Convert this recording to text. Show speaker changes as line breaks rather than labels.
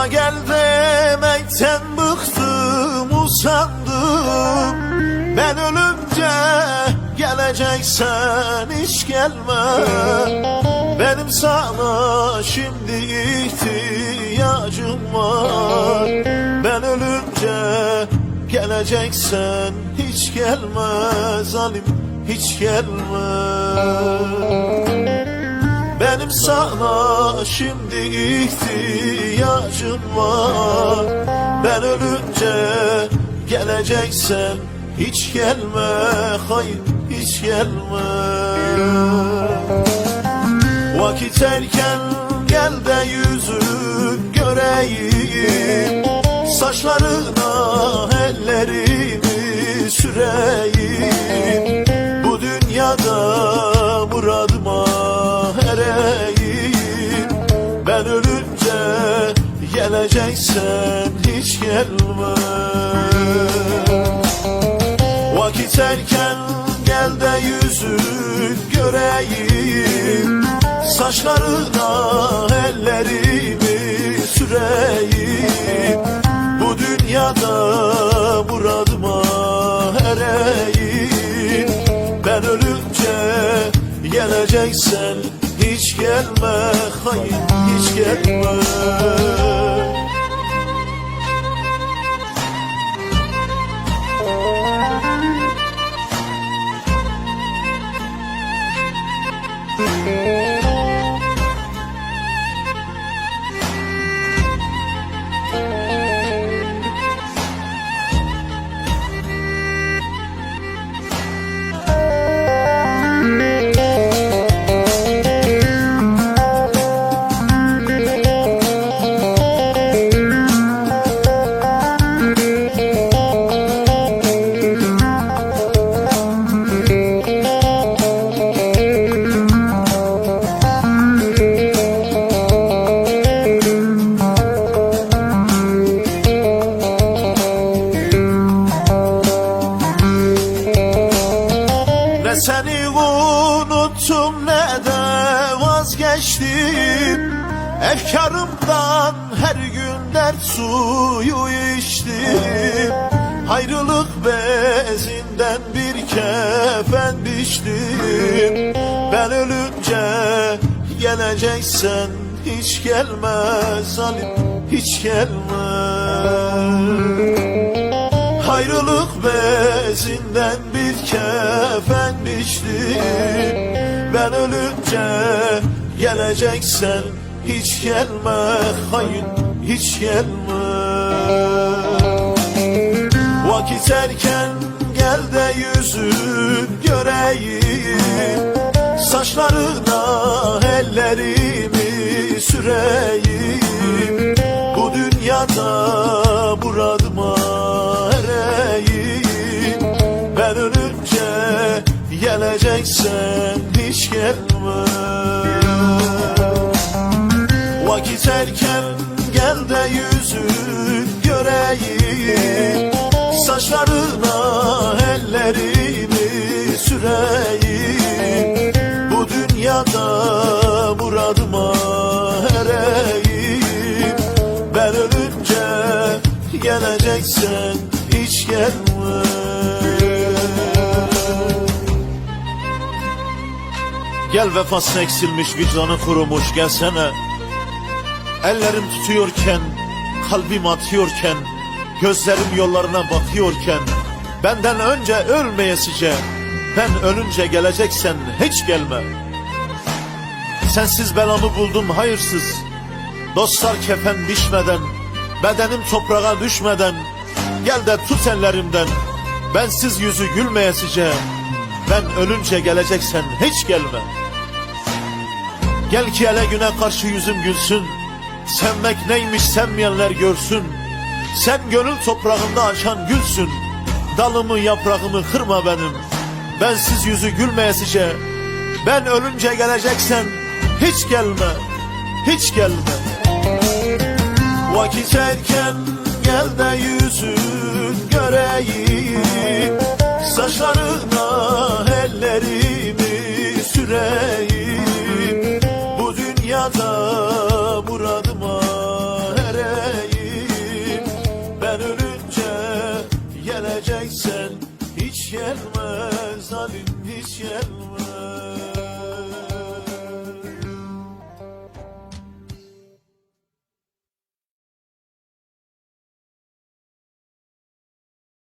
Bana gel demekten bıktım usandım. Ben ölünce geleceksen hiç gelme. Benim sana şimdi ihtiyacım var. Ben ölünce geleceksen hiç gelme Zalim hiç gelme benim sana şimdi ihtiyacım var. Ben ölünce geleceksen hiç gelme Hayır hiç gelme. Vakit erken gel de yüzün göreyim. Saçlarına ellerimi süreyim geleceksen hiç gelme. Vakit erken gel de yüzün göreyim. Saçlarına ellerimi süreyim. Bu dünyada muradıma ereyim. Ben ölünce geleceksen hiç gelme Hayır hiç gelme vazgeçtim Efkarımdan her gün dert suyu içtim. Ayrılık bezinden bir kefen biçtim. Ben ölünce geleceksen hiç gelme zalim hiç gelme Ayrılık bezinden bir kefen biçtim. Ben ölünce geleceksen hiç gelme Hayır hiç gelme. Vakit erken gel de yüzün göreyim. Saçlarına ellerimi süreyim. Bu dünyada muradıma ereyim. Ben ölünce geleceksen hiç gelme Vakit erken gel de yüzün göreyim. Saçlarına ellerimi süreyim. Bu dünyada muradıma ereyim. Ben ölünce geleceksen hiç gelme. Gel vefası eksilmiş vicdanı kurumuş gelsene Ellerim tutuyorken kalbim atıyorken Gözlerim yollarına bakıyorken Benden önce ölmeyesice Ben ölünce geleceksen hiç gelme. Sensiz belamı buldum hayırsız. Dostlar kefen biçmeden Bedenim toprağa düşmeden Gel de tut ellerimden. Bensiz yüzü gülmeyesice Ben ölünce geleceksen hiç gelme. Gel ki ele güne karşı yüzüm gülsün Sevmek neymiş sevmeyenler görsün. Sen gönül toprağında açan gülsün. Dalımı yaprağımı kırma benim. Bensiz yüzü gülmeyesice Ben ölünce geleceksen hiç gelme Hiç gelme. Vakit erken gel de yüzün göreyim. Saçlarına ellerimi süreyim. Bu dünyada hiç